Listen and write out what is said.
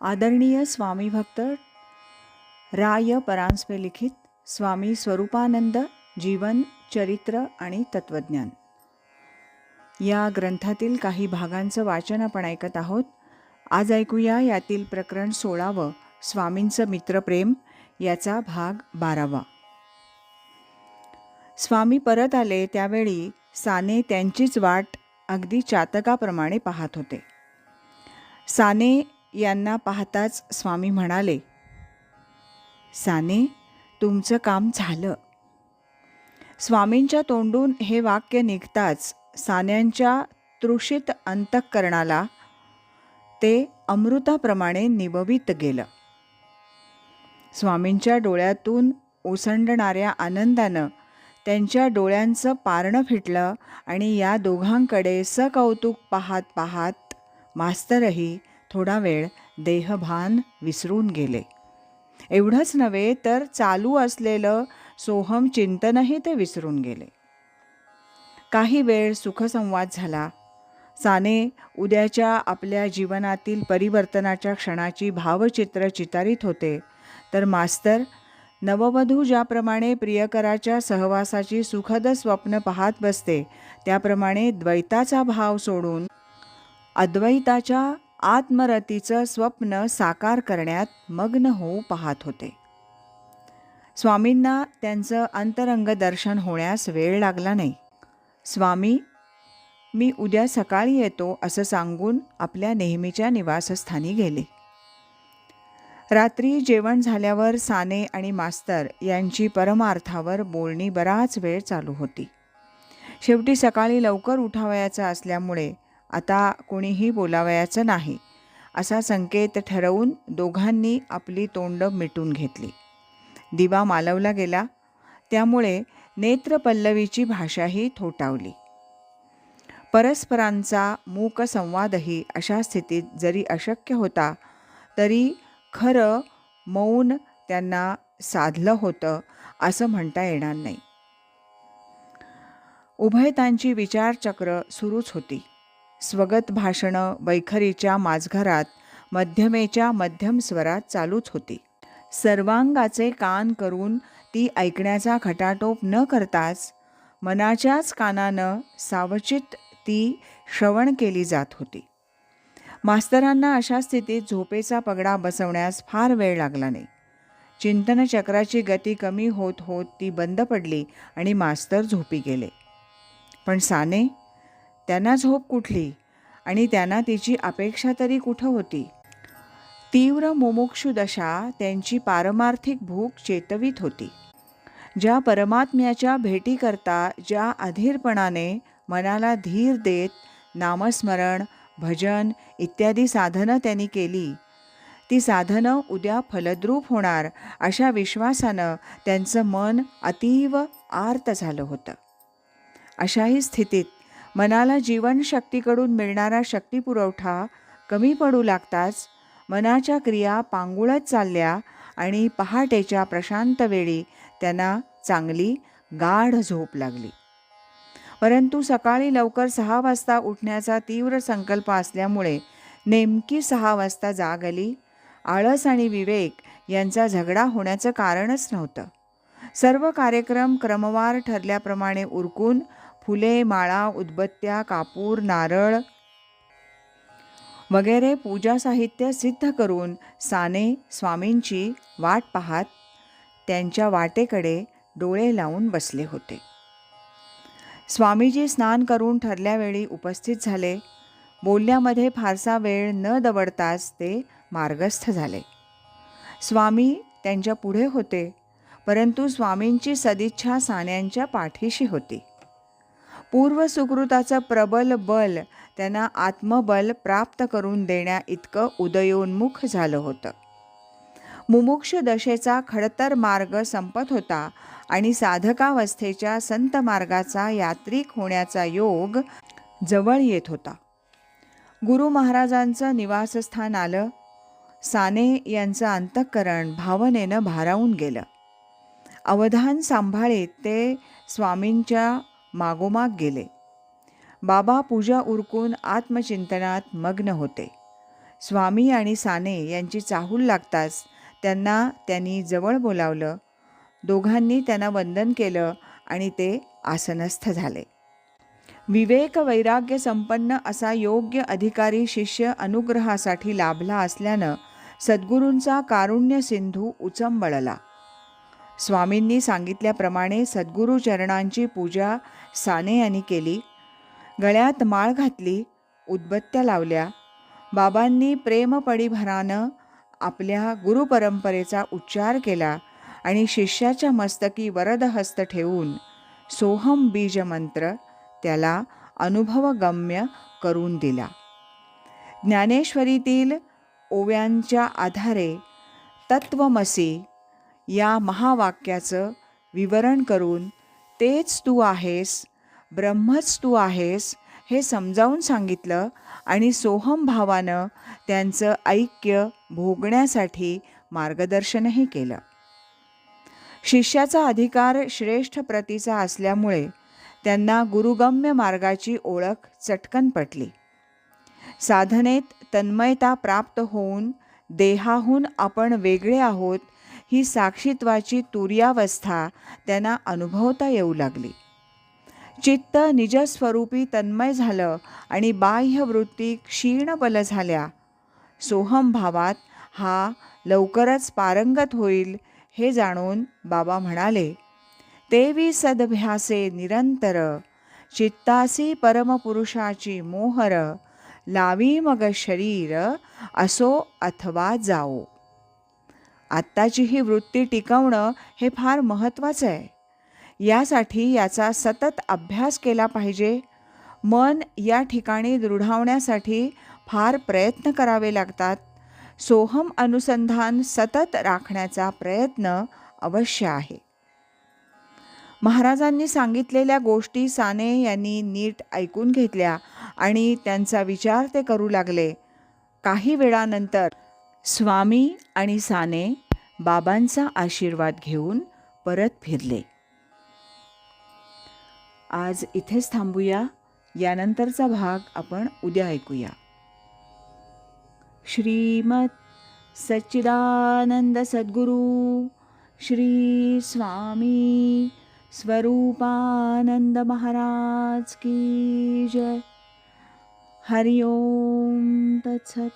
आदरणीय स्वामी भक्त राय परांजपे लिखित स्वामी स्वरूपानंद जीवन चरित्र आणि तत्वज्ञान. या ग्रंथातील काही भागांचं वाचन आपण ऐकत आहोत. आज ऐकूया यातील प्रकरण सोळावं स्वामींचं मित्रप्रेम याचा भाग बारावा. स्वामी परत आले त्यावेळी साने त्यांचीच वाट अगदी चातकाप्रमाणे पाहत होते. साने यांना पाहताच स्वामी म्हणाले साने तुमचं काम झालं. स्वामींच्या तोंडून हे वाक्य निघताच सान्यांच्या तृषित अंतःकरणाला ते अमृताप्रमाणे निबवित गेलं. स्वामींच्या डोळ्यातून ओसंडणाऱ्या आनंदानं त्यांच्या डोळ्यांचं पारणं फिटलं आणि या दोघांकडे सकौतुक पाहात पाहात मास्तरही थोडा वेळ देहभान विसरून गेले. एवढंच नव्हे तर चालू असलेलं सोहम चिंतनही ते विसरून गेले. काही वेळ सुखसंवाद झाला. साने उद्याच्या आपल्या जीवनातील परिवर्तनाच्या क्षणाची भावचित्र चितारित होते. तर मास्तर नववधू ज्याप्रमाणे प्रियकराच्या सहवासाची सुखद स्वप्न पाहत बसते त्याप्रमाणे द्वैताचा भाव सोडून अद्वैताच्या आत्मरतीचं स्वप्न साकार करण्यात मग्न होऊ पाहत होते. स्वामींना त्यांचं अंतरंग दर्शन होण्यास वेळ लागला नाही. स्वामी मी उद्या सकाळी येतो असं सांगून आपल्या नेहमीच्या निवासस्थानी गेले. रात्री जेवण झाल्यावर साने आणि मास्तर यांची परमार्थावर बोलणी बराच वेळ चालू होती. शेवटी सकाळी लवकर उठावयाचं असल्यामुळे आता कोणीही बोलावयाचं नाही. असा संकेत ठरवून दोघांनी आपली तोंड मिटून घेतली. दिवा मालवला गेला. त्यामुळे नेत्रपल्लवीची भाषाही थोटावली. परस्परांचा मूक संवादही अशा स्थितीत जरी अशक्य होता तरी खरं मौन त्यांना साधलं होतं असं म्हणता येणार नाही. उभयतांची विचारचक्र सुरूच होती. स्वगत भाषणं वैखरीच्या माझघरात मध्यमेच्या मध्यम स्वरात चालूच होती. सर्वांगाचे कान करून ती ऐकण्याचा खटाटोप न करताच मनाच्याच कानानं सावचित ती श्रवण केली जात होती. मास्तरांना अशा स्थितीत झोपेचा पगडा बसवण्यास फार वेळ लागला नाही. चिंतनचक्राची गती कमी होत होत ती बंद पडली आणि मास्तर झोपी गेले. पण साने त्यांना झोप कुठली? आणि त्यांना तिची अपेक्षा तरी कुठं होती? तीव्र मुमुक्षु दशा त्यांची पारमार्थिक भूक चेतवीत होती. ज्या परमात्म्याच्या भेटीकरता ज्या अधीरपणाने मनाला धीर देत नामस्मरण भजन इत्यादी साधनं त्यांनी केली ती साधनं उद्या फलद्रूप होणार अशा विश्वासानं त्यांचं मन अतीव आर्त झालं होतं. अशाही स्थितीत मनाला जीवनशक्तीकडून मिळणारा शक्तिपुरवठा कमी पडू लागताच मनाच्या क्रिया पांगुळत चालल्या आणि पहाटेच्या प्रशांत वेळी त्यांना चांगली गाढ झोप लागली. परंतु सकाळी लवकर सहा वाजता उठण्याचा तीव्र संकल्प असल्यामुळे नेमकी सहा वाजता जाग आली. आळस आणि विवेक यांचा झगडा होण्याचं कारणच नव्हतं. सर्व कार्यक्रम क्रमवार ठरल्याप्रमाणे उरकून फुले माळा उदबत्त्या कापूर नारळ वगैरे पूजा साहित्य सिद्ध करून साने स्वामींची वाट पाहत त्यांच्या वाटेकडे डोळे लावून बसले होते. स्वामीजी स्नान करून ठरल्यावेळी उपस्थित झाले. बोलण्यामध्ये फारसा वेळ न दवडताच ते मार्गस्थ झाले. स्वामी त्यांच्या पुढे होते परंतु स्वामींची सदिच्छा सान्यांच्या पाठीशी होती. पूर्व सुकृताचं प्रबल बल त्यांना आत्मबल प्राप्त करून देण्या इतकं उदयोन्मुख झालं होतं. मुमुक्ष दशेचा खडतर मार्ग संपत होता आणि साधकावस्थेच्या संत मार्गाचा यात्रिक होण्याचा योग जवळ येत होता. गुरु महाराजांचं निवासस्थान आलं. साने यांचं अंतःकरण भावनेनं भारावून गेलं. अवधान सांभाळीत ते स्वामींच्या मागोमाग गेले. बाबा पूजा उरकून आत्मचिंतनात मग्न होते. स्वामी आणि साने यांची चाहूल लागताच त्यांना त्यांनी जवळ बोलावलं. दोघांनी त्यांना वंदन केलं आणि ते आसनस्थ झाले. विवेक वैराग्य संपन्न असा योग्य अधिकारी शिष्य अनुग्रहासाठी लाभला असल्यानं सद्गुरूंचा कारुण्य सिंधू उचंबळला. स्वामींनी सांगितल्याप्रमाणे सद्गुरू चरणांची पूजा साने यांनी केली. गळ्यात माळ घातली उदबत्त्या लावल्या. बाबांनी प्रेमपडीभरानं आपल्या गुरुपरंपरेचा उच्चार केला आणि शिष्याच्या मस्तकी वरदहस्त ठेवून सोहम बीज मंत्र त्याला अनुभवगम्य करून दिला. ज्ञानेश्वरीतील ओव्यांच्या आधारे तत्वमसी या महावाक्याचं विवरण करून तेच तू आहेस ब्रह्मच तू आहेस हे समजावून सांगितलं आणि सोहम भावानं त्यांचं ऐक्य भोगण्यासाठी मार्गदर्शनही केलं. शिष्याचा अधिकार श्रेष्ठ प्रतीचा असल्यामुळे त्यांना गुरुगम्य मार्गाची ओळख चटकन पटली. साधनेत तन्मयता प्राप्त होऊन देहाहून आपण वेगळे आहोत ही साक्षीत्वाची तुर्यावस्था त्यांना अनुभवता येऊ लागली. चित्त निजस्वरूपी तन्मय झालं आणि बाह्यवृत्ती क्षीणबल झाल्या. सोहम भावात हा लवकरच पारंगत होईल हे जाणून बाबा म्हणाले तेवी सदभ्यासे निरंतर चित्तासी परमपुरुषाची मोहर लावी मग शरीर असो अथवा जाओ आत्ताची ही वृत्ती टिकवणं हे फार महत्त्वाचं आहे. यासाठी याचा सतत अभ्यास केला पाहिजे. मन या ठिकाणी दृढावण्यासाठी फार प्रयत्न करावे लागतात. सोहम अनुसंधान सतत राखण्याचा प्रयत्न अवश्य आहे. महाराजांनी सांगितलेल्या गोष्टी साने यांनी नीट ऐकून घेतल्या आणि त्यांचा विचार ते करू लागले. काही वेळानंतर स्वामी आणि साने बाबांचा आशीर्वाद घेऊन परत फिरले. आज इथेच थांबूया. यानंतरचा भाग आपण उद्या ऐकूया. श्रीमत सच्चिदानंद सद्गुरू श्री स्वामी स्वरूपानंद महाराज की जय. हरिओम तत्सत.